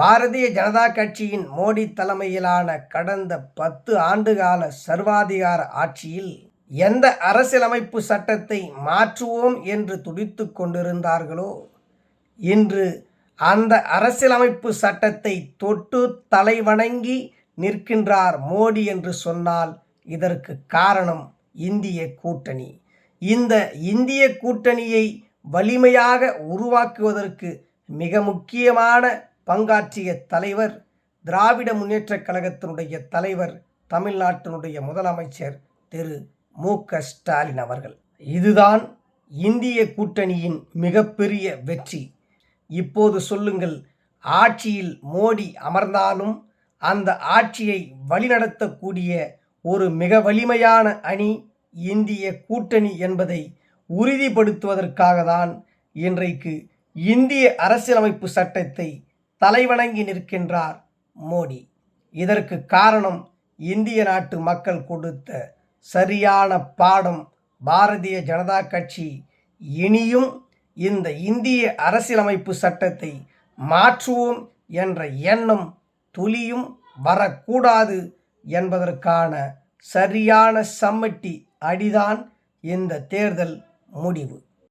பாரதிய ஜனதா கட்சியின் மோடி தலைமையிலான கடந்த பத்து ஆண்டுகால சர்வாதிகார ஆட்சியில் எந்த அரசியலமைப்பு சட்டத்தை மாற்றுவோம் என்று துடித்து கொண்டிருந்தார்களோ இன்று அந்த அரசியலமைப்பு சட்டத்தை தொட்டு தலைவணங்கி நிற்கின்றார் மோடி என்று சொன்னால் இதற்கு காரணம் இந்திய கூட்டணி. இந்த இந்திய கூட்டணியை வலிமையாக உருவாக்குவதற்கு மிக முக்கியமான பங்காற்றிய தலைவர் திராவிட முன்னேற்றக் கழகத்தினுடைய தலைவர் தமிழ்நாட்டினுடைய முதலமைச்சர் திரு. மு. க. ஸ்டாலின் அவர்கள். இதுதான் இந்திய கூட்டணியின் மிகப்பெரிய வெற்றி. இப்போது சொல்லுங்கள் ஆட்சியில் மோடி அமர்ந்தாலும் அந்த ஆட்சியை வழிநடத்தக்கூடிய ஒரு மிக வலிமையான அணி இந்திய கூட்டணி என்பதை உறுதிப்படுத்துவதற்காக தான் இன்றைக்கு இந்திய அரசியலமைப்பு சட்டத்தை தலைவணங்கி நிற்கின்றார் மோடி. இதற்கு காரணம் இந்திய நாட்டு மக்கள் கொடுத்த சரியான பாடம் பாரதிய ஜனதா கட்சி. இனியும் இந்த இந்திய அரசியலமைப்பு சட்டத்தை மாற்றுவோம் என்ற எண்ணம் துளியும் வரக்கூடாது என்பதற்கான சரியான சம்மட்டி அடிதான் இந்த தேர்தல் முடிவு.